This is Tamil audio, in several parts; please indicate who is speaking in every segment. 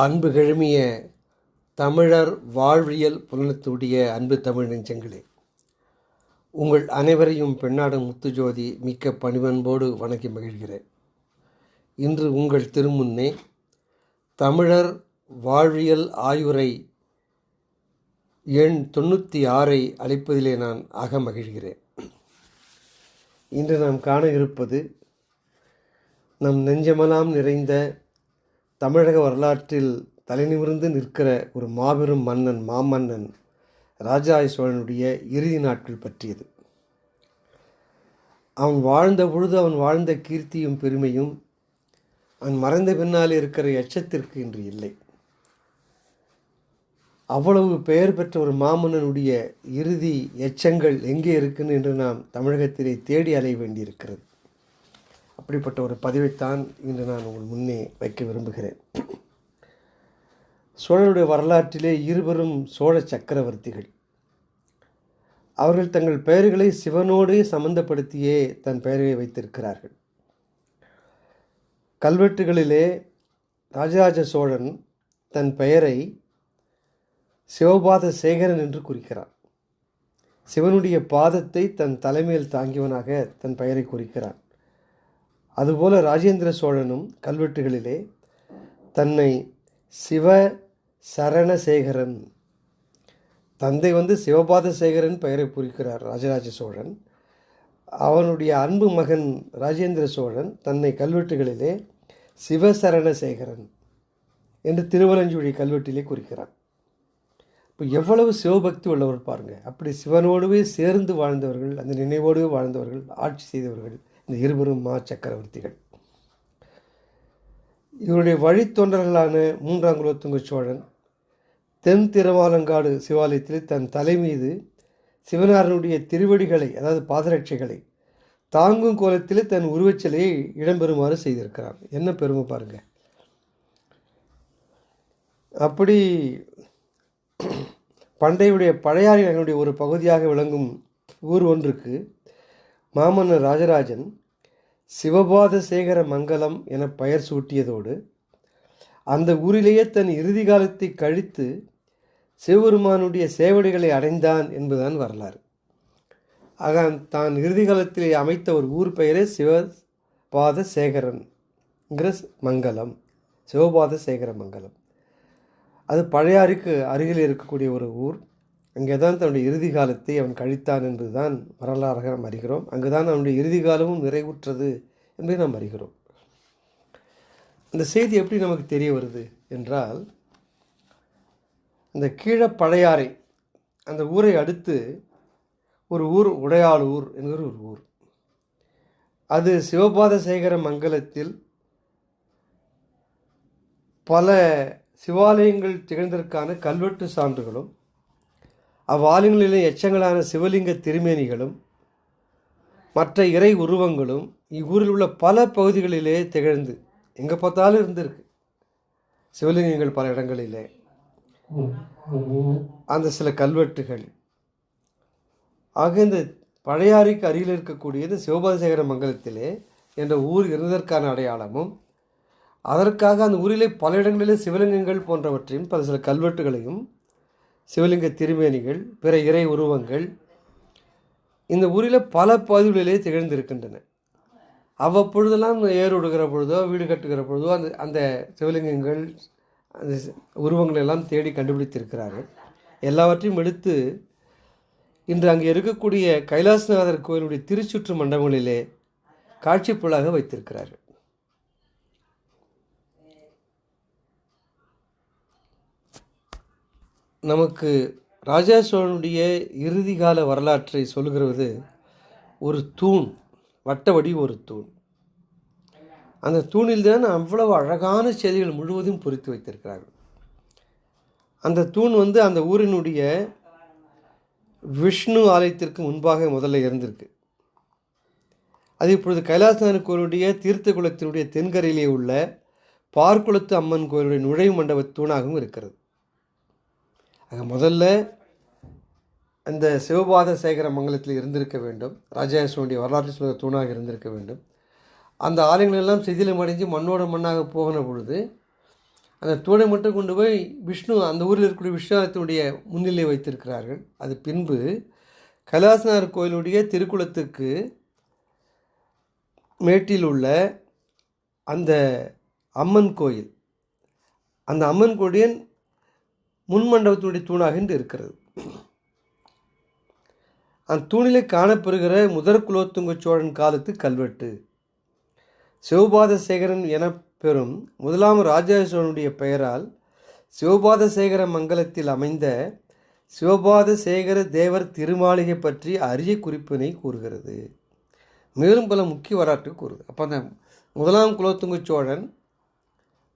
Speaker 1: அன்பு கிழமிய தமிழர் வாழ்வியல் புலனத்துடைய அன்பு தமிழ் நெஞ்சங்களே உங்கள் அனைவரையும் பெண்ணாடும் முத்துஜோதி மிக்க பணிவன்போடு வணங்கி மகிழ்கிறேன். இன்று உங்கள் திருமுன்னே தமிழர் வாழ்வியல் ஆயுரை எண் தொண்ணூற்றி ஆறை அழைப்பதிலே நான் அக மகிழ்கிறேன். இன்று நாம் காண இருப்பது நம் நெஞ்சமெல்லாம் நிறைந்த தமிழக வரலாற்றில் தலைநிமிர்ந்து நிற்கிற ஒரு மாபெரும் மன்னன் மாமன்னன் ராஜராஜ சோழனுடைய இறுதி நாட்கள் பற்றியது. அவன் வாழ்ந்த பொழுது அவன் வாழ்ந்த கீர்த்தியும் பெருமையும் அவன் மறைந்த பின்னால் இருக்கிற எச்சத்திற்கு இன்று இல்லை. அவ்வளவு பெயர் பெற்ற ஒரு மாமன்னனுடைய இறுதி எச்சங்கள் எங்கே இருக்குன்னு என்று நாம் தமிழகத்திலே தேடி அலைய வேண்டியிருக்கிறது. அப்படிப்பட்ட ஒரு பதிவைத்தான் இன்று நான் உங்கள் முன்னே வைக்க விரும்புகிறேன். சோழனுடைய வரலாற்றிலே இருவரும் சோழ சக்கரவர்த்திகள். அவர்கள் தங்கள் பெயர்களை சிவனோடு சம்பந்தப்படுத்தியே தன் பெயரை வைத்திருக்கிறார்கள். கல்வெட்டுகளிலே ராஜராஜ சோழன் தன் பெயரை சிவபாத சேகரன் என்று குறிக்கிறான். சிவனுடைய பாதத்தை தன் தலைமையில் தாங்கியவனாக தன் பெயரை குறிக்கிறான். அதுபோல ராஜேந்திர சோழனும் கல்வெட்டுகளிலே தன்னை சிவ சரணசேகரன் தந்தை வந்து சிவபாத சேகரன் பெயரை குறிக்கிறார் ராஜராஜ சோழன். அவனுடைய அன்பு மகன் ராஜேந்திர சோழன் தன்னை கல்வெட்டுகளிலே சிவசரணசேகரன் என்று திருவலஞ்சுழி கல்வெட்டிலே குறிக்கிறான் இப்போ எவ்வளவு சிவபக்தி உள்ளவர் பாருங்கள் அப்படி சிவனோடுவே சேர்ந்து வாழ்ந்தவர்கள் அந்த நினைவோடு வாழ்ந்தவர்கள் ஆட்சி செய்தவர்கள் இந்த இருவரும் மா சக்கரவர்த்திகள். இவருடைய வழித்தொண்டர்களான மூன்றாம் குலோத்துங்க சோழன் தென் திருவாலங்காடு சிவாலயத்தில் தன் தலை மீது சிவனாரனுடைய திருவடிகளை அதாவது பாதரட்சைகளை தாங்கும் கோலத்தில் தன் உருவச்சிலையை இடம்பெறுமாறு செய்திருக்கிறான். என்ன பெருமை பாருங்க. அப்படி பண்டையுடைய பழையாறை ஒரு பகுதியாக விளங்கும் ஊர் ஒன்றுக்கு மாமன்னர் ராஜராஜன் சிவபாத சேகர மங்கலம் என பெயர் சூட்டியதோடு அந்த ஊரிலேயே தன் இறுதி காலத்தை கழித்து சிவபெருமானுடைய சேவடிகளை அடைந்தான் என்பதுதான் வரலாறு. ஆக தான் இறுதி காலத்திலே அமைத்த ஒரு ஊர் பெயரே சிவபாத சேகரன்ங்கிற மங்கலம் சிவபாத சேகர மங்கலம். அது பழையாறுக்கு அருகில் இருக்கக்கூடிய ஒரு ஊர். அங்கே தான் தன்னுடைய இறுதி காலத்தை அவன் கழித்தான் என்பதுதான் வரலாறாக நாம் அறிகிறோம். அங்குதான் அவனுடைய இறுதி காலமும் நிறைவுற்றது என்பதை நாம் அறிகிறோம். இந்த செய்தி எப்படி நமக்கு தெரிய வருது என்றால் இந்த கீழ பழையாறை அந்த ஊரை அடுத்து ஒரு ஊர் உடையாளூர் என்கிற ஒரு ஊர். அது சிவபாத சேகர மங்கலத்தில் பல சிவாலயங்கள் திகழ்ந்ததற்கான கல்வெட்டு சான்றுகளும் அவ்வாலயங்களிலே எச்சங்களான சிவலிங்க திருமேனிகளும் மற்ற இறை உருவங்களும் இவ்வூரில் உள்ள பல பகுதிகளிலே திகழ்ந்து எங்கே பார்த்தாலும் இருந்திருக்கு. சிவலிங்கங்கள் பல இடங்களிலே. அந்த சில கல்வெட்டுகள். ஆக இந்த பழையாறைக்கு அருகில் இருக்கக்கூடிய இந்த சிவபாதசேகர மங்கலத்திலே என்ற ஊர் இருந்ததற்கான அடையாளமும் அதற்காக அந்த ஊரிலே பல இடங்களிலே சிவலிங்கங்கள் போன்றவற்றையும் பல சில கல்வெட்டுகளையும் சிவலிங்க திருமேனிகள் பிற இறை உருவங்கள் இந்த ஊரில் பல பகுதிகளிலே திகழ்ந்திருக்கின்றன. அவ்வப்பொழுதெல்லாம் ஏர் விடுகிற பொழுதோ வீடு கட்டுகிற பொழுதோ அந்த அந்த சிவலிங்கங்கள் அந்த உருவங்கள் எல்லாம் தேடி கண்டுபிடித்திருக்கிறார்கள். எல்லாவற்றையும் எடுத்து இன்று அங்கே இருக்கக்கூடிய கைலாசநாதர் கோயிலுடைய திருச்சுற்று மண்டபங்களிலே காட்சிப்புலாக வைத்திருக்கிறார்கள். நமக்கு ராஜா சோழனுடைய இறுதி கால வரலாற்றை சொல்லுகிறது ஒரு தூண் வட்டவடி ஒரு தூண். அந்த தூணில் தான் அவ்வளவு அழகான செய்திகள் முழுவதும் பொறித்து வைத்திருக்கிறார்கள். அந்த தூண் வந்து அந்த ஊரினுடைய விஷ்ணு ஆலயத்திற்கு முன்பாக முதல்ல இருந்திருக்கு. அது இப்பொழுது கைலாசநாதன் கோயிலுடைய தீர்த்த குளத்தினுடைய தென்கரையிலே உள்ள பார்க்குளத்து அம்மன் கோயிலுடைய நுழைவு மண்டப தூணாகவும் இருக்கிறது. ஆக முதல்ல அந்த சிவபாத சேகர மங்கலத்தில் இருந்திருக்க வேண்டும். ராஜாசனுடைய வரலாற்று சொல்ல தூணாக இருந்திருக்க வேண்டும். அந்த ஆலயங்கள் எல்லாம் சிதிலம் அடைஞ்சு மண்ணோட மண்ணாக போகின பொழுது அந்த தூணை மட்டும் கொண்டு போய் விஷ்ணு அந்த ஊரில் இருக்கக்கூடிய விஸ்வநாதத்தினுடைய முன்னிலை வைத்திருக்கிறார்கள். அது பின்பு கைலாசநாதர் கோயிலுடைய திருக்குளத்துக்கு மேட்டில் உள்ள அந்த அம்மன் கோயில் அந்த அம்மன் கோடியன் முன்மண்டபத்தினுடைய தூணாக இன்று இருக்கிறது. அந்த தூணிலே காணப்பெறுகிற முதற் குலோத்துங்க சோழன் காலத்து கல்வெட்டு. சிவபாத சேகரன் என பெறும் முதலாம் ராஜராஜ சோழனுடைய பெயரால் சிவபாத சேகர மங்கலத்தில் அமைந்த சிவபாத சேகர தேவர் திருமாளிகை பற்றி அரிய குறிப்பினை கூறுகிறது. மேலும் பல முக்கிய வரலாற்று கூறுது. அப்போ அந்த முதலாம் குலோத்துங்க சோழன்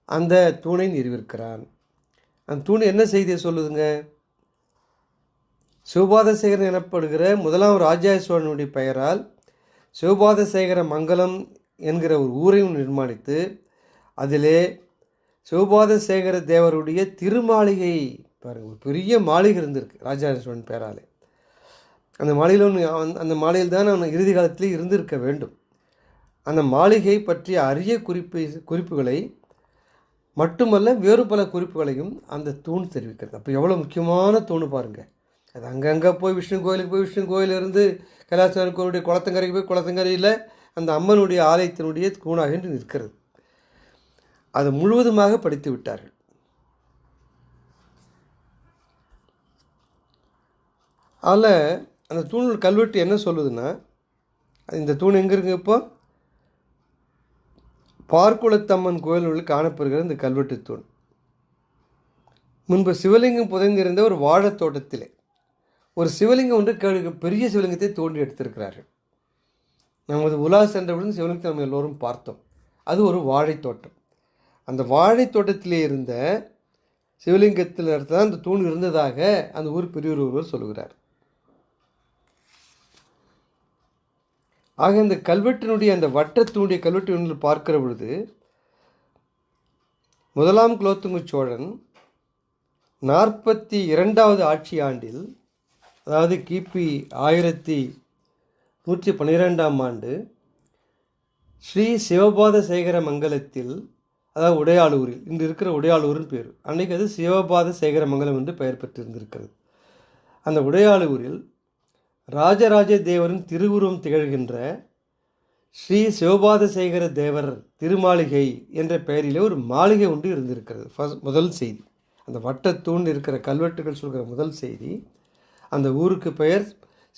Speaker 1: அந்த தூணை நிறுவிருக்கிறான் அந்த தூண் என்ன செய்தியை சொல்லுதுங்க? சிவபாதசேகரன் எனப்படுகிற முதலாம் ராஜாய சோழனுடைய பெயரால் சிவபாதசேகர மங்கலம் என்கிற ஒரு ஊரையும் நிர்மாணித்து அதிலே சிவபாதசேகர தேவருடைய திருமாளிகை பாருங்க ஒரு பெரிய மாளிகை இருந்திருக்கு ராஜராஜ சோழன் பெயராலே அந்த மாளிகையில் ஒன்று அவன் அந்த மாளிகையில் தான் அவன் இறுதி காலத்தில் இருந்திருக்க வேண்டும். அந்த மாளிகை பற்றிய அரிய குறிப்பு குறிப்புகளை மட்டுமல்ல வேறு பல குறிப்புகளையும் அந்த தூண் தெரிவிக்கிறது. அப்போ எவ்வளோ முக்கியமான தூண் பாருங்கள் அது அங்கங்கே போய் விஷ்ணு கோயிலுக்கு போய் விஷ்ணு கோயிலிருந்து கைலாசநாதர் கோயிலுடைய குளத்தங்கரைக்கு போய் குளத்தங்கரையில் அந்த அம்மனுடைய ஆலயத்தினுடைய தூணாக என்று நிற்கிறது. அது முழுவதுமாக படித்து விட்டார்கள். அதில் அந்த தூண் கல்வெட்டு என்ன சொல்லுதுன்னா இந்த தூண் எங்கே இருக்குது இப்போ? பார்க்குளத்தம்மன் கோயில்களில் காணப்படுகிற இந்த கல்வெட்டு தூண் முன்பு சிவலிங்கம் புதைந்திருந்த ஒரு வாழைத் தோட்டத்திலே ஒரு சிவலிங்கம் ஒன்று பெரிய சிவலிங்கத்தை தோண்டி எடுத்திருக்கிறார்கள். நமது உலா சென்றவுடன் சிவலிங்கத்தை நம்ம எல்லோரும் பார்த்தோம். அது ஒரு வாழைத் தோட்டம். அந்த வாழைத் தோட்டத்திலே இருந்த சிவலிங்கத்தில் தான் அந்த தூண் இருந்ததாக அந்த ஊர் பெரியவர் ஒருவர் சொல்லுகிறார். ஆக இந்த கல்வெட்டினுடைய அந்த வட்டத்தினுடைய கல்வெட்டு பார்க்கிற பொழுது முதலாம் குலோத்துங்க சோழன் நாற்பத்தி இரண்டாவது ஆட்சி ஆண்டில் அதாவது கிபி ஆயிரத்தி நூற்றி பன்னிரெண்டாம் ஆண்டு ஸ்ரீ சிவபாத சேகர மங்கலத்தில் அதாவது உடையாளூரில் இன்று இருக்கிற உடையாளூர்னு பேர். அன்றைக்கு அது சிவபாத சேகர மங்கலம் என்று பெயர் பெற்றிருந்திருக்கிறது. அந்த உடையாளூரில் ராஜராஜ தேவரின் திருவுருவம் திகழ்கின்ற ஸ்ரீ சிவபாதசேகர தேவர் திருமாளிகை என்ற பெயரிலே ஒரு மாளிகை ஒன்று இருந்திருக்கிறது. ஃபஸ்ட் முதல் செய்தி. அந்த வட்டத்தூண் இருக்கிற கல்வெட்டுகள் சொல்கிற முதல் செய்தி. அந்த ஊருக்கு பெயர்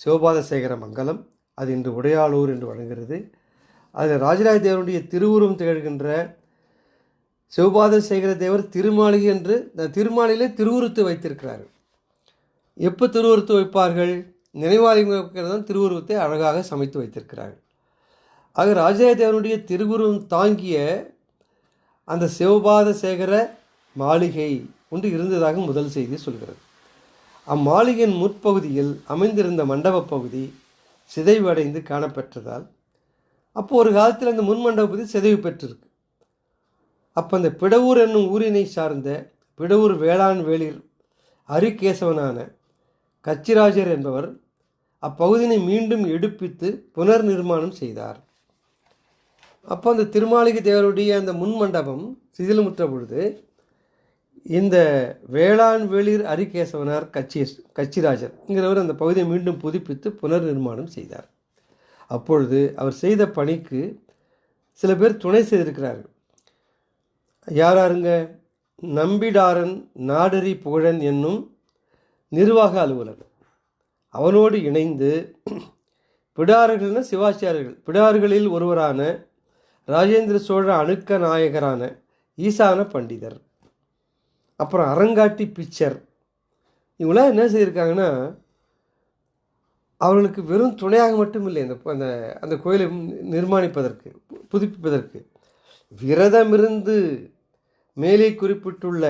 Speaker 1: சிவபாதசேகர மங்கலம். அது இன்று உடையாளூர் என்று வழங்குகிறது. அதில் ராஜராஜ தேவருடைய திருவுருவம் திகழ்கின்ற சிவபாதசேகர தேவர் திருமாளிகை என்று இந்த திருமாளிலே திருவுருத்து வைத்திருக்கிறார்கள். எப்போ திருவுருத்து வைப்பார்கள்? நினைவாலயம் தான் திருவுருவத்தை அழகாக சமைத்து வைத்திருக்கிறார்கள். ஆக ராஜராஜ திருகுருவம் திருவுருவம் தாங்கிய அந்த சிவபாத சேகர மாளிகை ஒன்று இருந்ததாக முதல் செய்தி சொல்கிறது. அம்மாளிகையின் முற்பகுதியில் அமைந்திருந்த மண்டபப் பகுதி சிதைவடைந்து காணப்பெற்றதால் அப்போ ஒரு காலத்தில் அந்த முன் மண்டப பகுதி சிதைவு பெற்றிருக்கு. அப்போ அந்த பிடவூர் என்னும் ஊரினை சார்ந்த பிடவூர் வேளாண் வேளிர் அரிகேசவனான கச்சிராஜர் என்பவர் அப்பகுதியினை மீண்டும் எடுப்பித்து புனர் நிர்மாணம் செய்தார். அப்போ அந்த திருமாளிகை தேவருடைய அந்த முன் மண்டபம் சிதிலமுற்ற பொழுது இந்த வேளாண் வெளிர் அரிகேசவனார் கச்சி கச்சிராஜர் என்கிறவர் அந்த பகுதியை மீண்டும் புதுப்பித்து புனர் நிர்மாணம் செய்தார். அப்பொழுது அவர் செய்த பணிக்கு சில பேர் துணை செய்திருக்கிறார்கள். யார் நம்பிடாரன் நாடரி புகழன் என்னும் நிர்வாக அலுவலர். அவனோடு இணைந்து பிடார்கள்னா சிவாச்சாரியர்கள் பிடார்களில் ஒருவரான ராஜேந்திர சோழ அணுக்க நாயகரான ஈசான பண்டிதர் அப்புறம் அரங்காட்டி பிச்சர். இவங்களாம் என்ன செய்திருக்காங்கன்னா அவர்களுக்கு வெறும் துணையாக மட்டும் இல்லை இந்த அந்த அந்த கோயிலை நிர்மாணிப்பதற்கு புதுப்பிப்பதற்கு. விரதமிருந்து மேலே குறிப்பிட்டுள்ள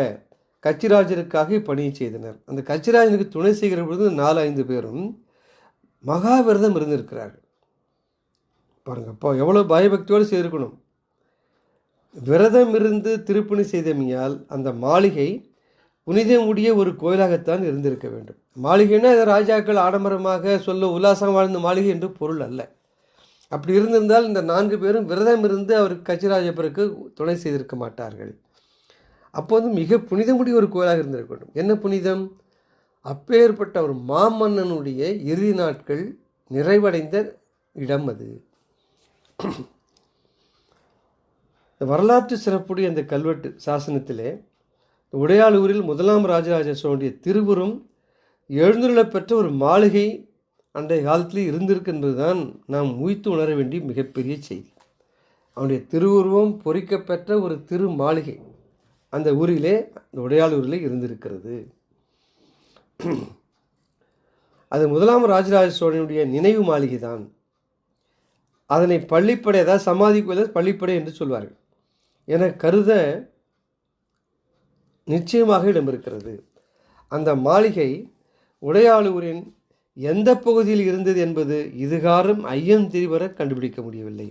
Speaker 1: கச்சிராஜருக்காக இப்பணியை செய்தனர். அந்த கச்சிராஜனுக்கு துணை செய்கிற பொழுது நாலு ஐந்து பேரும் மகாவிரதம் இருந்திருக்கிறார்கள். பாருங்க அப்போ எவ்வளோ பயபக்தியோடு செய்திருக்கணும். விரதம் இருந்து திருப்பணி செய்தமையால் அந்த மாளிகை புனிதமுடைய ஒரு கோயிலாகத்தான் இருந்திருக்க வேண்டும். மாளிகைன்னா இதை ராஜாக்கள் ஆடம்பரமாக சொல்ல உல்லாசம் வாழ்ந்த மாளிகை என்று பொருள் அல்ல. அப்படி இருந்திருந்தால் இந்த நான்கு பேரும் விரதம் இருந்து அவர் கச்சிராஜபருக்கு துணை செய்திருக்க மாட்டார்கள். அப்போ வந்து மிக புனிதமுடைய ஒரு கோயிலாக இருந்திருக்க வேண்டும். என்ன புனிதம்? அப்பேற்பட்ட ஒரு மாமன்னனுடைய இறுதி நாட்கள் நிறைவடைந்த இடம் அது. வரலாற்று சிறப்புடைய அந்த கல்வெட்டு சாசனத்திலே உடையாளூரில் முதலாம் ராஜராஜ சோழனுடைய திருவுரும் எழுந்துள்ள பெற்ற ஒரு மாளிகை அன்றைய காலத்தில் இருந்திருக்கின்றது தான் நாம் உய்த்து உணர வேண்டிய மிகப்பெரிய செய்தி. அவனுடைய திருவுருவம் பொறிக்கப்பெற்ற ஒரு திரு மாளிகை அந்த ஊரிலே அந்த உடையாளூரிலே இருந்திருக்கிறது. அது முதலாம் ராஜராஜ சோழனுடைய நினைவு மாளிகை தான் அதனை பள்ளிப்படை அதாவது சமாதி கோயில் பள்ளிப்படை என்று சொல்வார்கள். என கருத நிச்சயமாக இடம்பிருக்கிறது அந்த மாளிகை உடையாளூரின் எந்த பகுதியில் இருந்தது என்பது இதுகாரும் ஐயம் திரிவர கண்டுபிடிக்க முடியவில்லை.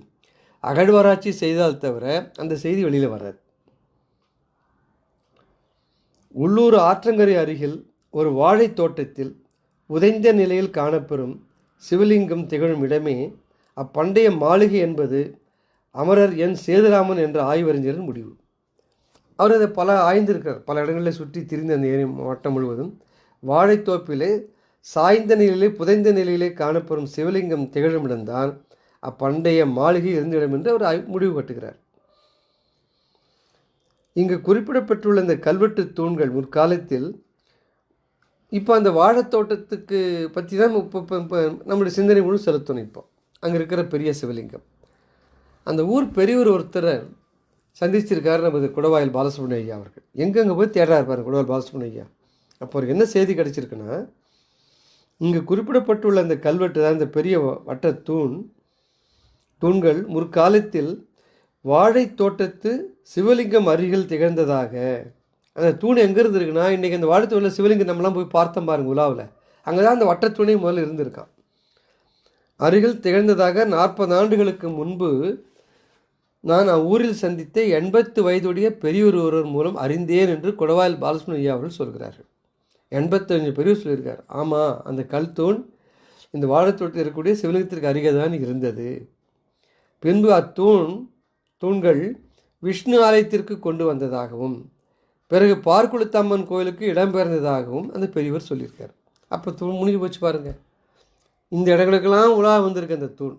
Speaker 1: அகழ்வாராய்ச்சி செய்தால் தவிர அந்த செய்தி வெளியில் வராது. உள்ளூர் ஆற்றங்கரை அருகில் ஒரு வாழைத் தோட்டத்தில் உதைந்த நிலையில் காணப்பெறும் சிவலிங்கம் திகழும் இடமே அப்பண்டைய மாளிகை என்பது அமரர் என். சேதுராமன் என்ற ஆய்வறிஞரின் முடிவு. அவர் அதை பல ஆய்ந்திருக்கிறார் பல இடங்களில் சுற்றி திரிந்த அந்த மாவட்டம் முழுவதும் வாழைத்தோப்பிலே சாய்ந்த நிலையிலே புதைந்த நிலையிலே காணப்பெறும் சிவலிங்கம் திகழும் இடம்தான் அப்பண்டைய மாளிகை இருந்த இடம் என்று அவர் முடிவு கட்டுகிறார். இங்கு குறிப்பிடப்பட்டுள்ள இந்த கல்வெட்டு தூண்கள் முற்காலத்தில் இப்போ அந்த வாழைத்தோட்டத்துக்கு பற்றி தான் இப்போ இப்போ இப்போ நம்முடைய சிந்தனை முழு செலுத்தணும் இப்போ. அங்கே இருக்கிற பெரிய சிவலிங்கம். அந்த ஊர் பெரியவர் ஒருத்தரை சந்திச்சிருக்காரு நமது குடவாயில் பாலசுப்ரமணிய ஐயா அவர்கள். எங்கெங்கே போய் தேடுறாரு பாருங்க குடவாயில் பாலசுப்ரமணிய ஐயா. அப்போ அவருக்கு என்ன செய்தி கிடச்சிருக்குன்னா இங்கே குறிப்பிடப்பட்டுள்ள அந்த கல்வெட்டு தான் இந்த பெரிய வ- வட்ட தூண் தூண்கள் முற்காலத்தில் வாழைத்தோட்டத்து சிவலிங்கம் அருகில் திகழ்ந்ததாக அந்த தூண் எங்கே இருந்திருக்குன்னா இன்றைக்கி அந்த வாழைத்தூணில் சிவலிங்கம் நம்மலாம் போய் பார்த்தோம் பாருங்க உலாவில். அங்கே தான் அந்த வட்டத்தூணே முதல்ல இருந்திருக்கான். அருகில் திகழ்ந்ததாக நாற்பது ஆண்டுகளுக்கு முன்பு நான் அவ்வூரில் சந்தித்த எண்பத்து வயதுடைய பெரியவர் ஒருவர் மூலம் அறிந்தேன் என்று குடவாயில் பாலசுமணி ஐயா அவர்கள் சொல்கிறார்கள். எண்பத்தஞ்சு பெரியவர் சொல்லியிருக்கார். ஆமாம் அந்த கல் தூண் இந்த வாழத்தோட்டத்தில் இருக்கக்கூடிய சிவலிங்கத்திற்கு அருகே தான் இருந்தது. பின்பு அத்தூண் தூண்கள் விஷ்ணு ஆலயத்திற்கு கொண்டு வந்ததாகவும் பிறகு பார்க்குளத்தம்மன் கோயிலுக்கு இடம்பெயர்ந்ததாகவும் அந்த பெரியவர் சொல்லியிருக்கார். அப்போ தூண் முடிஞ்சு போச்சு பாருங்கள் இந்த இடங்களுக்கெல்லாம் உலா வந்திருக்கு அந்த தூண்.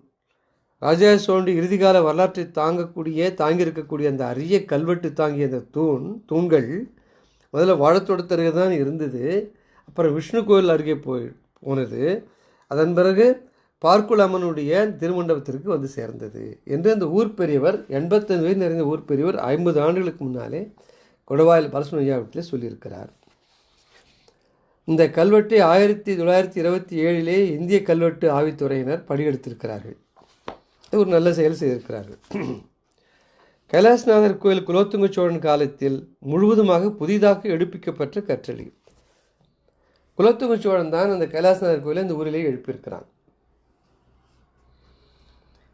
Speaker 1: ராஜா சோழனுடைய இறுதிகால வரலாற்றை தாங்கக்கூடிய தாங்கியிருக்கக்கூடிய அந்த அரிய கல்வெட்டு தாங்கிய அந்த தூண் தூண்கள் முதல்ல வாழத்தோட்டத்து அருகே தான் இருந்தது. அப்புறம் விஷ்ணு கோயில் அருகே போய் போனது. அதன் பிறகு பார்க்குள் அம்மனுடைய திருமண்டபத்திற்கு வந்து சேர்ந்தது. என்று அந்த ஊர் பெரியவர் எண்பத்தஞ்சு வயது நிறைந்த ஊர் பெரியவர் ஐம்பது ஆண்டுகளுக்கு முன்னாலே கொடவாயில் பரசுமையாவட்டில் சொல்லியிருக்கிறார். இந்த கல்வெட்டை ஆயிரத்தி தொள்ளாயிரத்தி இருபத்தி ஏழிலே இந்திய கல்வெட்டு ஆய்வுத்துறையினர் படியெடுத்திருக்கிறார்கள் இது ஒரு நல்ல செயல் செய்திருக்கிறார்கள். கைலாசநாதர் கோயில் குலோத்துங்க சோழன் காலத்தில் முழுவதுமாக புதிதாக எடுப்பிக்கப்பட்ட கற்றளி. குலோத்துங்க சோழன் தான் அந்த கைலாசநாதர் கோயிலை இந்த ஊரிலே எழுப்பியிருக்கிறான்.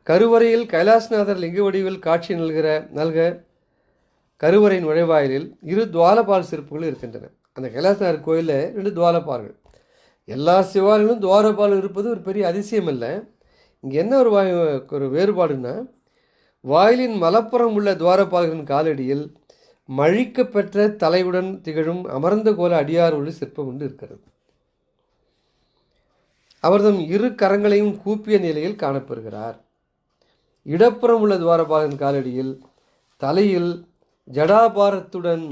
Speaker 1: கருவறையில் கைலாசநாதர் லிங்க வடிவில் காட்சி நல்கிற நல்க கருவறையின் நுழைவாயிலில் இரு துவாலபால் சிற்பங்கள் இருக்கின்றன. அந்த கைலாசநாதர் கோயிலில் ரெண்டு துவாலபால்கள். எல்லா சிவாலயங்களும் துவாரபால் இருப்பது ஒரு பெரிய அதிசயம் இல்லை இங்கே என்ன ஒரு வாய் ஒரு வேறுபாடுன்னா வாயிலின் மலப்புறம் உள்ள துவாரபால்களின் காலடியில் மழிக்க பெற்ற தலையுடன் திகழும் அமர்ந்த கோல அடியார் உள்ள சிற்பம் ஒன்று இருக்கிறது. அவர்தம் இரு கரங்களையும் கூப்பிய நிலையில் காணப்பெறுகிறார் இடப்புறம் உள்ள துவாரபாகன் காலடியில் தலையில் ஜடாபாரத்துடன்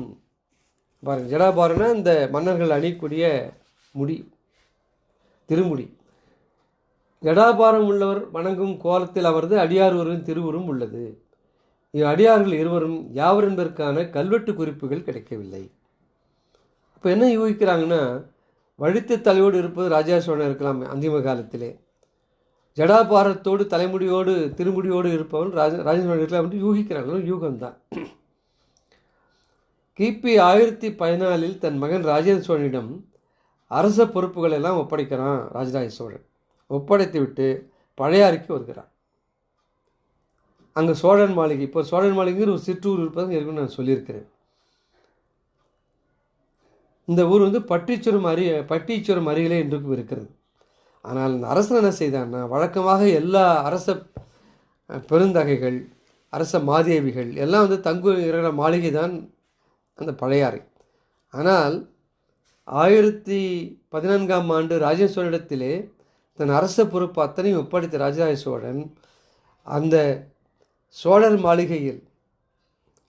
Speaker 1: பாருங்கள் ஜடாபாரம்னா இந்த மன்னர்கள் அணியக்கூடிய முடி திருமுடி. ஜடாபாரம் உள்ளவர் வணங்கும் கோலத்தில் அவரது அடியார் ஒருவரின் திருவுரும் உள்ளது. அடியார்கள் இருவரும் யாவர் என்பதற்கான கல்வெட்டு குறிப்புகள் கிடைக்கவில்லை. இப்போ என்ன யூகிக்கிறாங்கன்னா வழுத்து தலையோடு இருப்பது ராஜா சோழன் இருக்கலாம் அந்திம காலத்திலே. ஜடாபாரத்தோடு தலைமுடியோடு திருமுடியோடு இருப்பவன் ராஜ ராஜேந்திரன் இருக்கலாம் என்று யூகிக்கிறாங்க யூகம்தான். கிபி ஆயிரத்தி பதினாலில் தன் மகன் ராஜேந்திர சோழனிடம் அரச பொறுப்புகள் எல்லாம் ஒப்படைக்கிறான் ராஜராஜ சோழன். ஒப்படைத்து விட்டு பழையாறைக்கு வருகிறான். அங்கே சோழன் மாளிகை இப்போ சோழன் மாளிகைங்கிற ஒரு சிற்றூர் இருப்பதாக இருக்குன்னு நான் சொல்லியிருக்கிறேன். இந்த ஊர் வந்து பட்டீச்சுரம் அருகே பட்டீச்சுரம் அருகிலே இன்றைக்கும் இருக்கிறது. ஆனால் இந்த அரசன் என்ன செய்தான்னா வழக்கமாக எல்லா அரச பெருந்தகைகள் அரச மாதேவிகள் எல்லாம் வந்து தங்கு இருக்கிற மாளிகை தான் அந்த பழையாறை. ஆனால் ஆயிரத்தி பதினான்காம் ஆண்டு ராஜேந்திர சோழனிடத்திலே தன் அரச பொறுப்பு அத்தனையும் ஒப்படைத்த ராஜராஜ சோழன் அந்த சோழர் மாளிகையில்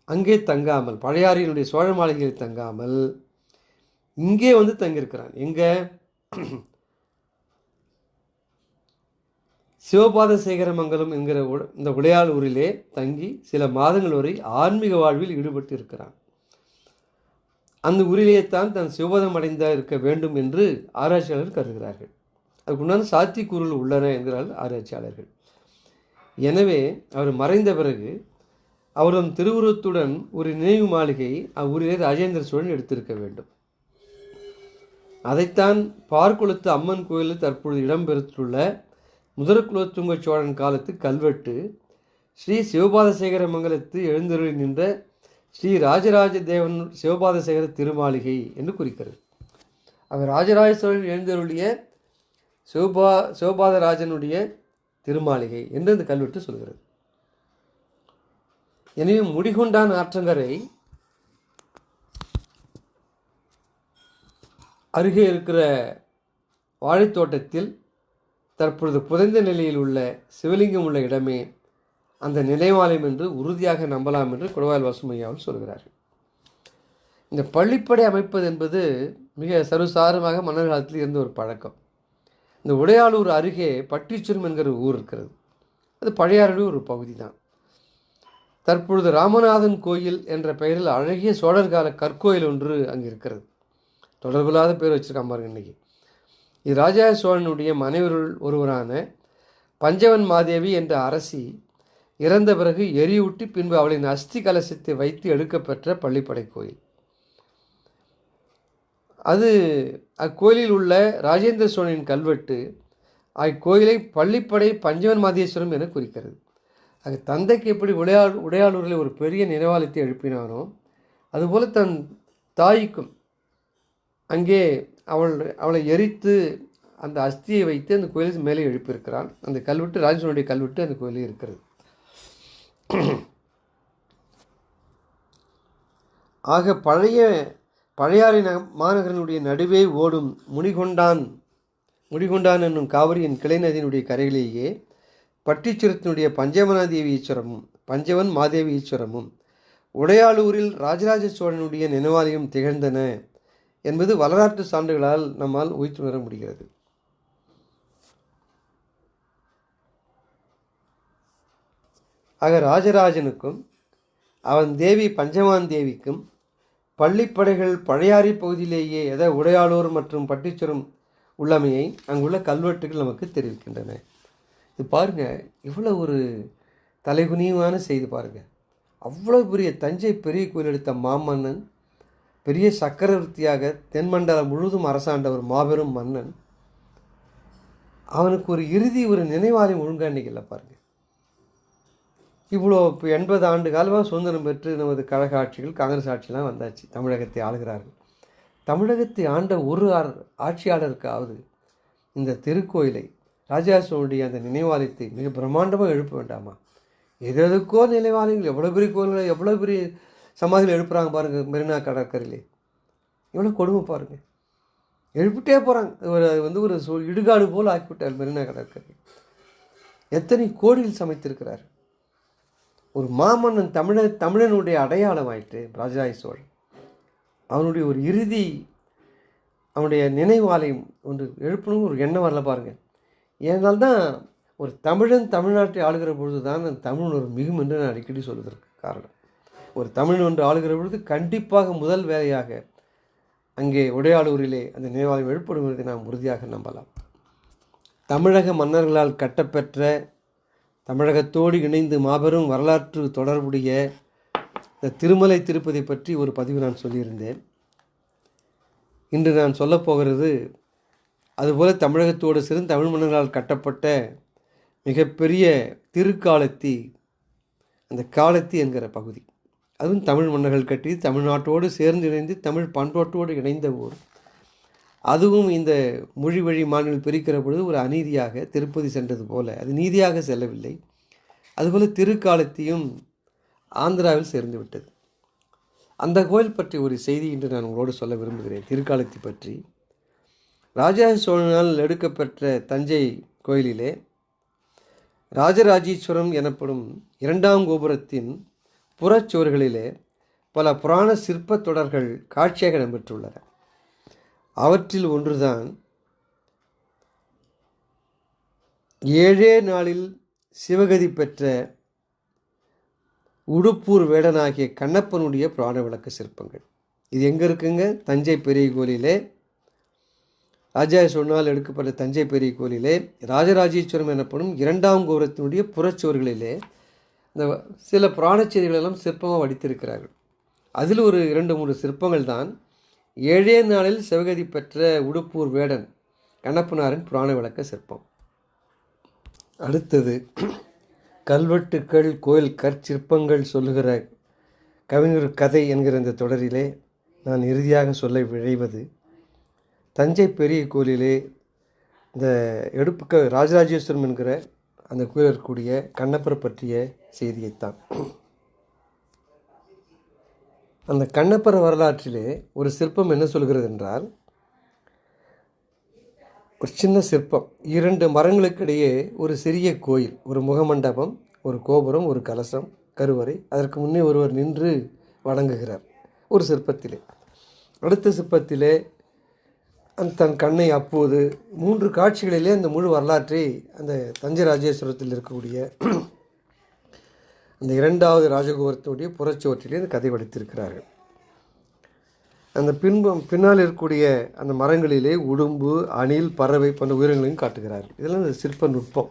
Speaker 1: அங்கே தங்காமல் பழையாறையினுடைய சோழர் மாளிகையில் தங்காமல் இங்கே வந்து தங்கியிருக்கிறான். எங்கே? சிவபாத சேகரமங்கலம் என்கிற உட- இந்த உடையாளூரிலே தங்கி சில மாதங்கள் வரை ஆன்மீக வாழ்வில் ஈடுபட்டு இருக்கிறான் அந்த ஊரிலேயே தான் தன் சிவபதம் அடைந்த இருக்க வேண்டும் என்று ஆராய்ச்சியாளர் கருதுகிறார்கள். அதுக்குண்டான சாத்தியக்கூறுகள் உள்ளன என்கிறார்கள் ஆராய்ச்சியாளர்கள். எனவே அவர் மறைந்த பிறகு அவரது திருவுருவத்துடன் ஒரு நினைவு மாளிகை அவ்வூரிலே ராஜேந்திர சோழன் எடுத்திருக்க வேண்டும். அதைத்தான் பார்க்குளத்து அம்மன் கோயிலில் தற்பொழுது இடம்பெற்றுள்ள முதற்குலத்துங்க சோழன் காலத்து கல்வெட்டு ஸ்ரீ சிவபாதசேகர மங்கலத்து எழுந்தருளி நின்ற ஸ்ரீ ராஜராஜ தேவன் சிவபாதசேகர திருமாளிகை என்று குறிக்கிறது. அவர் ராஜராஜ சோழன் எழுந்தருளிய சிவபா சிவபாதராஜனுடைய திருமாளிகை என்று அந்த கல்வெட்டு சொல்கிறது. எனவே முடிகொண்டான் ஆற்றங்கரை அருகே இருக்கிற வாழைத்தோட்டத்தில் தற்பொழுது புதைந்த நிலையில் உள்ள சிவலிங்கம் உள்ள இடமே அந்த நினைவாலயம் என்று உறுதியாக நம்பலாம் என்று குடவாயில் வசுமையாவில் சொல்கிறார். இந்த பள்ளிப்படை அமைப்பது என்பது மிக சருசாரமாக மன்னர் காலத்தில் இருந்த ஒரு பழக்கம். இந்த உடையாளூர் அருகே பட்டீச்சுரம் என்கிற ஊர் இருக்கிறது. அது பழையாறுடைய ஒரு பகுதி தான் தற்பொழுது ராமநாதன் கோயில் என்ற பெயரில் அழகிய சோழர் கால கற்கோயில் ஒன்று அங்கே இருக்கிறது. தொடர்பில்லாத பேர் வச்சிருக்கான் பாருங்க இது ராஜா சோழனுடைய மனைவருள் ஒருவரான பஞ்சவன் மாதேவி என்ற அரசி இறந்த பிறகு எரியூட்டி பின்பு அவளின் அஸ்தி கலசத்தை வைத்து எடுக்கப்பெற்ற பள்ளிப்படை கோயில். அது அக்கோயிலில் உள்ள ராஜேந்திர சோழனின் கல்வெட்டு அக்கோயிலை பள்ளிப்படை பஞ்சவன் மாதேஸ்வரம் என குறிக்கிறது. அது தந்தைக்கு எப்படி உடையாள் உடையாளூரில் ஒரு பெரிய நினைவாலயத்தை எழுப்பினானோ அதுபோல் தன் தாய்க்கும் அங்கே அவள் அவளை எரித்து அந்த அஸ்தியை வைத்து அந்த கோயிலுக்கு மேலே எழுப்பியிருக்கிறான். அந்த கல்வெட்டு ராஜசோனுடைய கல்வெட்டு அந்த கோயிலில் இருக்கிறது. ஆக பழைய பழையாறை நக மாநகரனுடைய நடுவே ஓடும் முனிகொண்டான் முடிகொண்டான் என்னும் காவிரியின் கிளை நதியினுடைய கரையிலேயே பட்டிச்சுரத்தினுடைய பஞ்சவனாதேவி ஈஸ்வரமும் பஞ்சவன் மாதேவி ஈஸ்வரமும் உடையாளூரில் ராஜராஜ சோழனுடைய நினைவாலயம் திகழ்ந்தன. என்பது வரலாற்று சான்றுகளால் நம்மால் உயிர்த்துணர முடிகிறது. ஆக ராஜராஜனுக்கும் அவன் தேவி பஞ்சமான் தேவிக்கும் பள்ளிப்படைகள் பழையாறை பகுதியிலேயே எத உடையாளூர் மற்றும் பட்டிச்சுரம் உள்ளமையை அங்குள்ள கல்வெட்டுகள் நமக்கு தெரிவிக்கின்றன. இது பாருங்க இவ்வளோ ஒரு தலைகுனியமான செய்தி பாருங்கள் அவ்வளோ பெரிய தஞ்சை பெரிய கோயில் எடுத்த மாமன்னன் பெரிய சக்கரவர்த்தியாக தென்மண்டலம் முழுவதும் அரசாண்ட ஒரு மாபெரும் மன்னன் அவனுக்கு ஒரு இறுதி ஒரு நினைவாலயம் ஒழுங்காண்டிக்கல பாருங்க. இவ்வளோ இப்போ எண்பது ஆண்டு காலமாக சுதந்திரம் பெற்று நமது கழக ஆட்சிகள் காங்கிரஸ் ஆட்சிலாம் வந்தாச்சு. தமிழகத்தை ஆளுகிறார்கள். தமிழகத்தை ஆண்ட ஒரு ஆர்- ஆட்சியாளருக்காவது இந்த திருக்கோயிலை ராஜா சோழனுடைய அந்த நினைவாலயத்தை மிக பிரம்மாண்டமாக எழுப்ப வேண்டாமா? எது எதுக்கோ நினைவாலயங்கள் எவ்வளோ பெரிய கோயில்கள் எவ்வளோ பெரிய சமாதியில் எழுப்புறாங்க பாருங்கள் மெரினா கடற்கரையிலே. எவ்வளோ கொடுமை பாருங்கள் எழுப்பிட்டே போகிறாங்க ஒரு அது வந்து ஒரு சோ இடுகாடு போல் ஆக்கிவிட்டார் மெரினா கடற்கரை. எத்தனை கோடியில் சமைத்திருக்கிறார். ஒரு மாமன்னன் தமிழ தமிழனுடைய அடையாளம் ஆயிட்டு ராஜராஜ சோழன். அவனுடைய ஒரு இறுதி அவனுடைய நினைவாலயம் ஒன்று எழுப்பணும் ஒரு எண்ணம் வரல பாருங்கள் ஏனால் தான் ஒரு தமிழன் தமிழ்நாட்டை ஆளுகிற பொழுது தான் அந்த தமிழ் ஒரு மிகும் என்று நான் அடிக்கடி சொல்வதற்கு காரணம். ஒரு தமிழ் ஒன்று ஆளுகிற பொழுது கண்டிப்பாக முதல் வேலையாக அங்கே உடையாளூரிலே அந்த நினைவாலயம் எழுப்படும் என்பதை நாம் உறுதியாக நம்பலாம். தமிழக மன்னர்களால் கட்டப்பெற்ற தமிழகத்தோடு இணைந்து மாபெரும் வரலாற்று தொடர்புடைய இந்த திருமலை திருப்பதி பற்றி ஒரு பதிவு நான் சொல்லியிருந்தேன். இன்று நான் சொல்லப்போகிறது அதுபோல் அதுபோல தமிழகத்தோடு சிறந்த தமிழ் மன்னர்களால் கட்டப்பட்ட மிகப்பெரிய திருக்காலத்தி அந்த காலத்தி என்கிற பகுதி. அதுவும் தமிழ் மன்னர்கள் கட்டி தமிழ்நாட்டோடு சேர்ந்து இணைந்து தமிழ் பண்பாட்டோடு இணைந்த ஊர். அதுவும் இந்த மொழி வழி மாநிலம் பிரிக்கிற பொழுது ஒரு அநீதியாக திருப்பதி சென்றது போல. அது நீதியாக செல்லவில்லை. அதுபோல் திருக்காலத்தையும் ஆந்திராவில் சேர்ந்து விட்டது. அந்த கோயில் பற்றி ஒரு செய்தி இன்று நான் உங்களோடு சொல்ல விரும்புகிறேன். திருக்காலத்தை பற்றி. ராஜராஜ சோழனால் எடுக்கப்பெற்ற தஞ்சை கோயிலிலே ராஜராஜீஸ்வரம் எனப்படும் இரண்டாம் கோபுரத்தின் புறச்சுவர்களிலே பல புராண சிற்பத் தொடர்கள் காட்சியாக இடம்பெற்றுள்ளன. அவற்றில் ஒன்றுதான் ஏழே நாளில் சிவகதி பெற்ற உடுப்பூர் வேடனாகிய கண்ணப்பனுடைய புராண விளக்க சிற்பங்கள். இது எங்கே இருக்குங்க? தஞ்சை பெரிய கோயிலிலே. ராஜா சொன்னால் எடுக்கப்பட்ட தஞ்சை பெரிய கோயிலிலே. ராஜராஜேஸ்வரம் எனப்படும் இரண்டாம் கோபுரத்தினுடைய புறச்சுவர்களிலே இந்த சில புராணச்செய்திகளெல்லாம் சிற்பமாக வடித்திருக்கிறார்கள். அதில் ஒரு இரண்டு மூன்று சிற்பங்கள் தான். ஏழே நாளில் சிவகதி பெற்ற உடுப்பூர் வேடன் கண்ணப்பனாரின் புராண விளக்க சிற்பம். அடுத்தது கல்வெட்டுக்கள் கோயில் கற்சிற்பங்கள் சொல்லுகிற கவிஞர் கதை என்கிற இந்த தொடரிலே நான் இறுதியாக சொல்ல விழைவது தஞ்சை பெரிய கோயிலிலே இந்த எடுப்புக்க ராஜராஜேஸ்வரம் என்கிற அந்த கோயில் இருக்கக்கூடிய கண்ணப்பரை பற்றிய செய்தியைத்தான். அந்த கண்ணப்பர் வரலாற்றிலே ஒரு சிற்பம் என்ன சொல்கிறது என்றால் ஒரு சின்ன சிற்பம். இரண்டு மரங்களுக்கிடையே ஒரு சிறிய கோயில் ஒரு முகமண்டபம் ஒரு கோபுரம் ஒரு கலசம் கருவறை. அதற்கு முன்னே ஒருவர் நின்று வணங்குகிறார் ஒரு சிற்பத்திலே. அடுத்த சிற்பத்திலே தன் கண்ணை அப்போது மூன்று காட்சிகளிலே அந்த முழு வரலாற்றை அந்த தஞ்சை ராஜேஸ்வரத்தில் இருக்கக்கூடிய அந்த இரண்டாவது ராஜகோபுரத்தினுடைய புறச்சுவற்றிலே அந்த கதை வடித்திருக்கிறார்கள். அந்த பின்பம் பின்னால் இருக்கக்கூடிய அந்த மரங்களிலே உடும்பு அணில் பறவை போன்ற உயிரினங்களையும் காட்டுகிறார்கள். இதெல்லாம் அந்த சிற்ப நுட்பம்.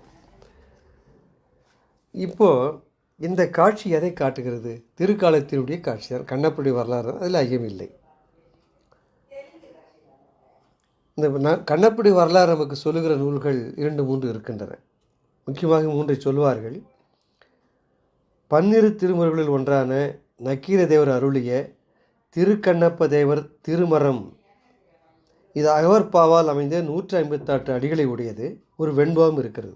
Speaker 1: இப்போது இந்த காட்சி எதை காட்டுகிறது? திருக்காலத்தினுடைய காட்சி. தான் கண்ணப்படி வரலாறு அதில் ஐயமில்லை. இந்த கண்ணப்படி வரலாறு நமக்கு சொல்லுகிற நூல்கள் இரண்டு மூன்று இருக்கின்றன. முக்கியமாக மூன்றை சொல்வார்கள். பன்னிரு திருமுறைகளில் ஒன்றான நக்கீர தேவர் அருளிய திருக்கண்ணப்ப தேவர் திருமரம். இது அகவற்பாவால் அமைந்த நூற்றி ஐம்பத்தாட்டு அடிகளை உடையது. ஒரு வெண்பாவும் இருக்கிறது.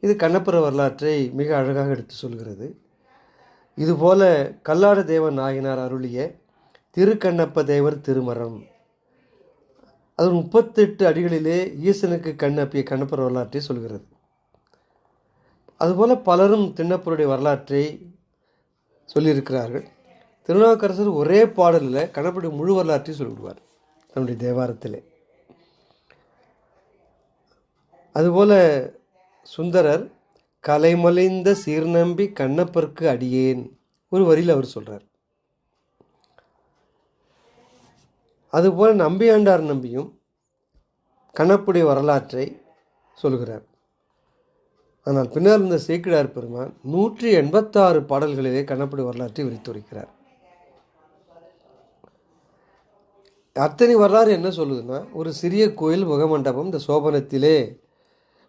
Speaker 1: இது கண்ணப்புற வரலாற்றை மிக அழகாக எடுத்து சொல்கிறது. இதுபோல கல்லாட தேவன் நாயனார் அருளிய திருக்கண்ணப்ப தேவர் திருமரம். அது முப்பத்தெட்டு அடிகளிலே ஈசனுக்கு கண்ணப்பிய கண்ணப்பர் வரலாற்றை சொல்கிறது. அதுபோல் பலரும் திண்ணப்பருடைய வரலாற்றை சொல்லியிருக்கிறார்கள். திருநாவுக்கரசர் ஒரே பாடலில் கண்ணப்பருடைய முழு வரலாற்றையும் சொல்லிவிடுவார் தன்னுடைய தேவாரத்திலே. அதுபோல் சுந்தரர் கலைமலைந்த சீர்நம்பி கண்ணப்பருக்கு அடியேன் ஒரு வரியில் அவர் சொல்கிறார் அதுபோல் நம்பியாண்டார் நம்பியும் கண்ணப்புடைய வரலாற்றை சொல்கிறார். ஆனால் பின்னர் இருந்த சேக்கிழார் பெருமான் நூற்றி எண்பத்தாறு பாடல்களிலே கண்ணப்புடைய வரலாற்றை விரித்துரைக்கிறார். அத்தனை வரலாறு என்ன சொல்லுதுன்னா ஒரு சிறிய கோயில் முகமண்டபம் இந்த சோபனத்திலே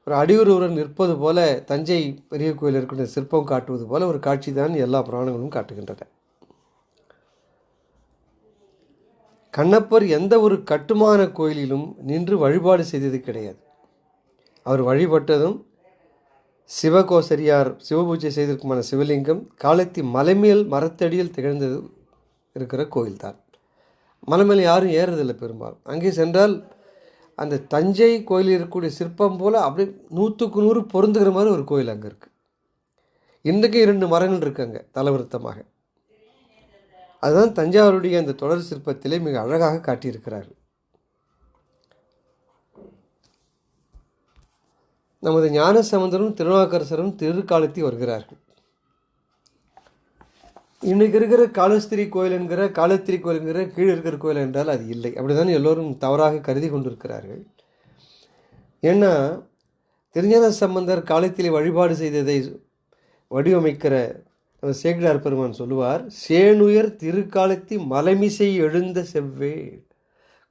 Speaker 1: ஒரு அடியுருவர் நிற்பது போல தஞ்சை பெரிய கோயில் இருக்கிற சிற்பம் காட்டுவது போல ஒரு காட்சி தான் எல்லா புராணங்களும் காட்டுகின்றன. கண்ணப்பர் எந்த ஒரு கட்டுமான கோயிலிலும் நின்று வழிபாடு செய்தது கிடையாது. அவர் வழிபட்டதும் சிவகோசரியார் சிவபூஜை செய்திருக்குமான சிவலிங்கம் காலத்தி மலைமேல் மரத்தடியில் திகழ்ந்தது இருக்கிற கோயில்தான். மலை மேலே யாரும் ஏறுறதில்லை பெரும்பாலும். அங்கே சென்றால் அந்த தஞ்சை கோயிலில் இருக்கக்கூடிய சிற்பம் போல் அப்படியே நூற்றுக்கு நூறு பொருந்துகிற மாதிரி ஒரு கோயில் அங்கே இருக்குது இன்றைக்கும் இரண்டு மரங்கள் இருக்குது அங்கே தலவிருத்தமாக. அதுதான் தஞ்சாவூருடைய அந்த தொடர் சிற்பத்திலே மிக அழகாக காட்டியிருக்கிறார் நமது ஞானசமுந்தரும் திருநாக்கரசரும் திருக்காலத்தி வருகிறார்கள். இன்றைக்கு இருக்கிற காலஸ்திரி கோயில் என்கிற காலத்திரி கோயில் என்கிற கீழே இருக்கிற கோயில் என்றால் அது இல்லை. அப்படிதான் எல்லோரும் தவறாக கருதி கொண்டிருக்கிறார்கள். ஏன்னா திருஞான சம்பந்தர் காலத்திலே வழிபாடு செய்ததை வடிவமைக்கிற அந்த சேக்கிடார் பெருமான் சொல்லுவார் சேனுயர் திருக்காலத்தி மலைமிசை எழுந்த செவ்வே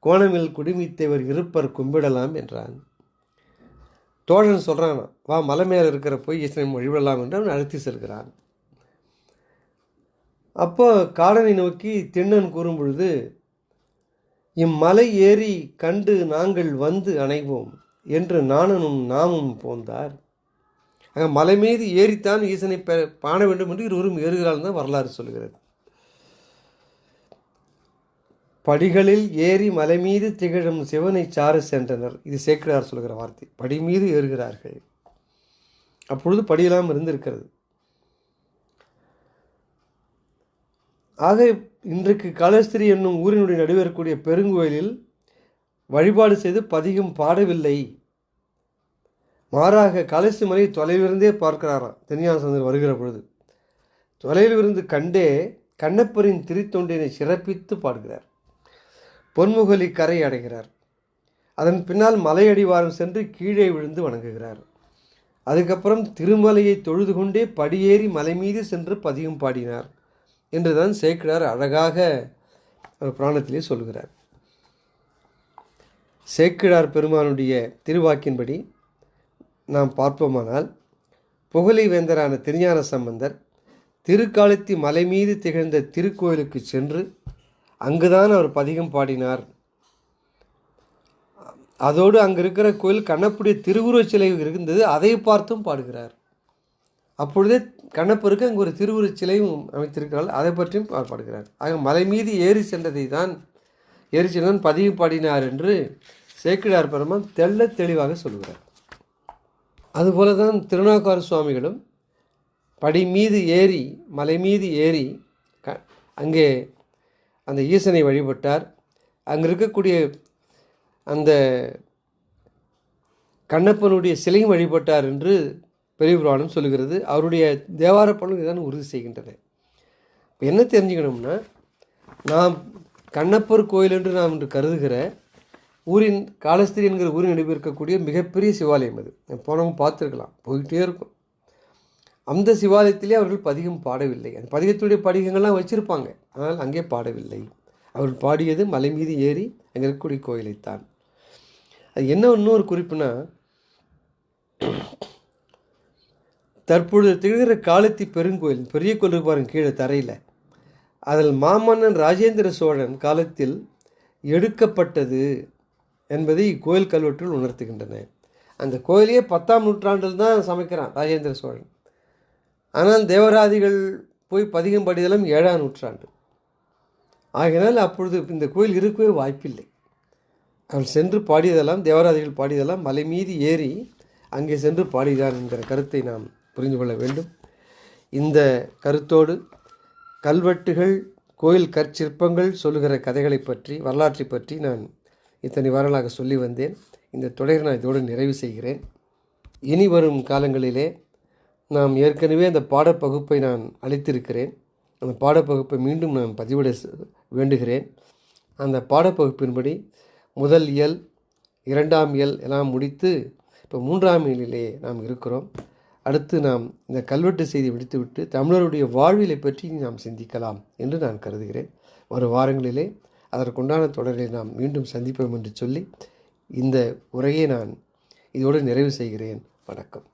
Speaker 1: கோணமில் குடிமித்தேவர் இருப்பர் கும்பிடலாம் என்றான். தோழன் சொல்கிறான் வா மலை மேலே இருக்கிற போய் ஈசனை வழிபடலாம் என்று அவன் அழைத்து செல்கிறான். அப்போ காடனை நோக்கி திண்ணன் கூறும் பொழுது இம்மலை ஏறி கண்டு நாங்கள் வந்து அணைவோம் என்று நாணனும் நாமும் போந்தார். ஆக மலை மீது ஏறித்தான் ஈசனை பெற காண வேண்டும் என்று இருவரும் ஏறுகிறாள் தான் வரலாறு சொல்கிறது. படிகளில் ஏறி மலை மீது திகழும் சிவனை சாறு சென்றனர். இது சேக்கிரார் சொல்கிற வார்த்தை. படி மீது ஏறுகிறார்கள். அப்பொழுது படியெல்லாம் இருந்திருக்கிறது. ஆக இன்றைக்கு கலஸ்திரி என்னும் ஊரினுடைய நடுவே இருக்கக்கூடிய பெருங்கோயிலில் வழிபாடு செய்து பதிகம் பாடவில்லை. மாறாக கலசி மலை தொலைவிருந்தே பார்க்கிறாராம். தென்னியாசந்தர் வருகிற பொழுது. தொலைவிலிருந்து கண்டே கண்ணப்பரின் திருத்தொண்டினை சிறப்பித்து பாடுகிறார். பொன்முகலி கரை அடைகிறார். அதன் பின்னால் மலையடிவாரம் சென்று கீழே விழுந்து வணங்குகிறார். அதுக்கப்புறம் திருமலையை தொழுது கொண்டே படியேறி மலை மீது சென்று பதியும் பாடினார் என்றுதான் சேக்கிழார் அழகாக ஒரு புராணத்திலே சொல்கிறார். சேக்கிழார் பெருமானுடைய திருவாக்கின்படி நாம் பார்ப்போமானால் புகழை வேந்தரான திருஞான சம்பந்தர் திருக்காலத்தி மலை மீது திகழ்ந்த திருக்கோயிலுக்கு சென்று அங்குதான் அவர் பதிகம் பாடினார். அதோடு அங்கு இருக்கிற கோயில் கண்ணப்புடைய திருவுருவச் சிலை இருந்தது அதை பார்த்தும் பாடுகிறார். அப்பொழுதே கண்ணப்பருக்கு அங்கு ஒரு திருவுருவச் சிலையும் அமைத்திருக்கிறாள் அதை பற்றியும் அவர் பாடுகிறார். ஆக மலை மீது ஏறி சென்றதை தான் ஏறி சென்றதான் பதிவு பாடினார் என்று சேக்கிழார் பெருமான் தெள்ள தெளிவாக சொல்கிறார் அதுபோல தான் திருநாக்கார சுவாமிகளும் படி மீது ஏறி மலை மீது ஏறி க அங்கே அந்த ஈசனை வழிபட்டார். அங்கே இருக்கக்கூடிய அந்த கண்ணப்பனுடைய சிலையும் வழிபட்டார் என்று பெரிய புராணம் சொல்லுகிறது. அவருடைய தேவார பலன் இதான் உறுதி செய்கின்றன. இப்போ என்ன தெரிஞ்சுக்கணும்னா நாம் கண்ணப்பர் கோயில் என்று நாம் இன்று கருதுகிற ஊரின் காலஸ்திரி என்கிற ஊரின் நடுவில் இருக்கக்கூடிய மிகப்பெரிய சிவாலயம் அது. போனவங்க பார்த்துருக்கலாம். போயிட்டே இருக்கும். அந்த சிவாலயத்திலே அவர்கள் பதிகம் பாடவில்லை. அந்த பதிகத்துடைய படிகங்கள்லாம் வச்சுருப்பாங்க. ஆனால் அங்கே பாடவில்லை. அவர்கள் பாடியது மலை மீது ஏறி அங்கே இருக்கக்கூடிய கோயிலைத்தான். அது என்ன இன்னொரு குறிப்புனா தற்பொழுது திகழ்கிற காலத்தி பெருங்கோயில் பெரிய கோயில் பாருங்க கீழே தரையில். அதில் மாமன்னன் ராஜேந்திர சோழன் காலத்தில் எடுக்கப்பட்டது என்பதை இக்கோயில் கல்வெட்டுகள் உணர்த்துகின்றன. அந்த கோயிலையே பத்தாம் நூற்றாண்டில் தான் சமைக்கிறான் ராஜேந்திர சோழன். ஆனால் தேவராதிகள் போய் பதிகம் படிதலும் ஏழாம் நூற்றாண்டு. ஆகையினால் அப்பொழுது இந்த கோயில் இருக்கவே வாய்ப்பில்லை. அவள் சென்று பாடியதெல்லாம் தேவராதிகள் பாடியதெல்லாம் மலை மீது ஏறி அங்கே சென்று பாடிதான் என்கிற கருத்தை நாம் புரிந்து கொள்ள வேண்டும். இந்த கருத்தோடு கல்வெட்டுகள் கோயில் கற்சிற்பங்கள் சொல்லுகிற கதைகளை பற்றி வரலாற்றை பற்றி நான் இத்தனை வாரங்களாக சொல்லி வந்தேன். இந்த தொடரை நான் இதோடு நிறைவு செய்கிறேன். இனி வரும் காலங்களிலே நாம் ஏற்கனவே அந்த பாடப்பகுப்பை நான் அளித்திருக்கிறேன். அந்த பாடப்பகுப்பை மீண்டும் நான் பதிவிட வேண்டுகிறேன். அந்த பாடப்பகுப்பின்படி முதல் இயல் இரண்டாம் இயல் எல்லாம் முடித்து இப்போ மூன்றாம் இயலிலே நாம் இருக்கிறோம். அடுத்து நாம் இந்த கல்வெட்டு செய்தி விடுத்துவிட்டு தமிழருடைய வாழ்விலை பற்றி நாம் சிந்திக்கலாம் என்று நான் கருதுகிறேன். வரும் வாரங்களிலே அதற்குண்டான தொடரை நாம் மீண்டும் சந்திப்போம் என்று சொல்லி இந்த உரையை நான் இதோடு நிறைவு செய்கிறேன். வணக்கம்.